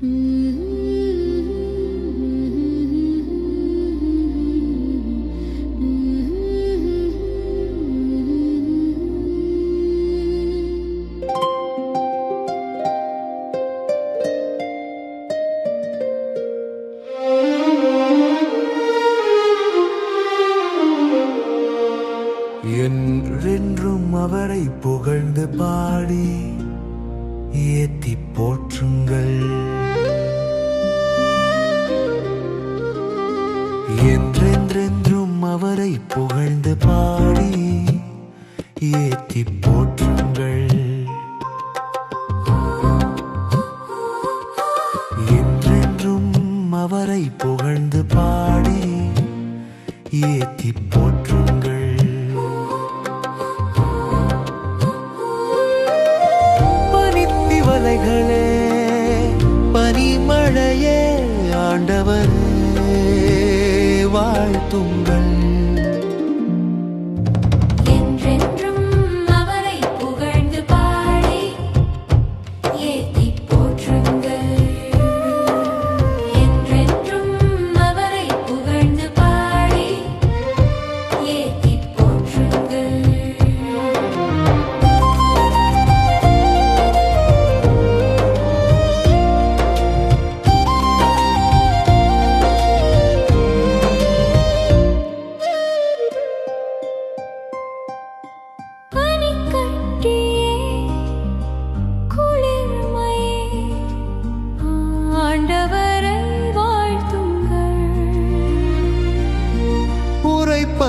என்றென்றும் அவரை புகழ்ந்து பாடி ஏத்தி போற்றுங்கள். என்றென்றும் அவரை புகழ்ந்து பாடி ஏத்தி போற்றுங்கள். என்றென்றும் அவரை புகழ்ந்து பாடி ஏத்தி போற்றுங்கள். பனித்திவலைகளே பனிமழையே வாழ்த்துங்கள் என்றென்றும்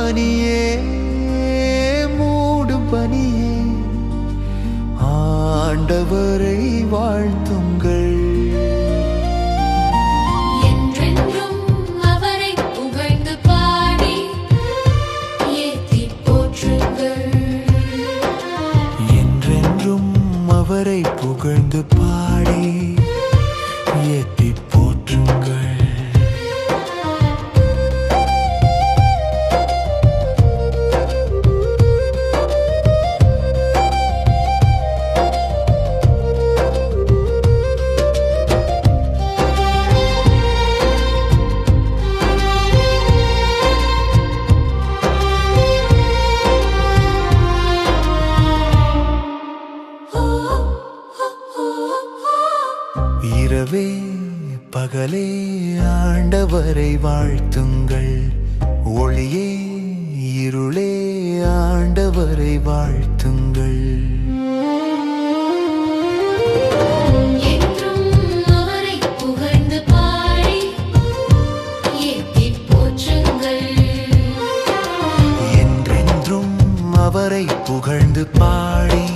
பனியே மூடும் பனியே. ஆண்டவரை வாழ்த்துங்கள். என்றென்றும் அவரை புகழ்ந்து பாடி ஏத்திப் போற்றுங்கள். என்றென்றும் அவரை புகழ்ந்து பாடி ஏத்தி பகலே ஆண்டவரை வாழ்த்துங்கள். ஒளியே இருளே ஆண்டவரை வாழ்த்துங்கள். அவரை புகழ்ந்து பாடி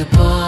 goodbye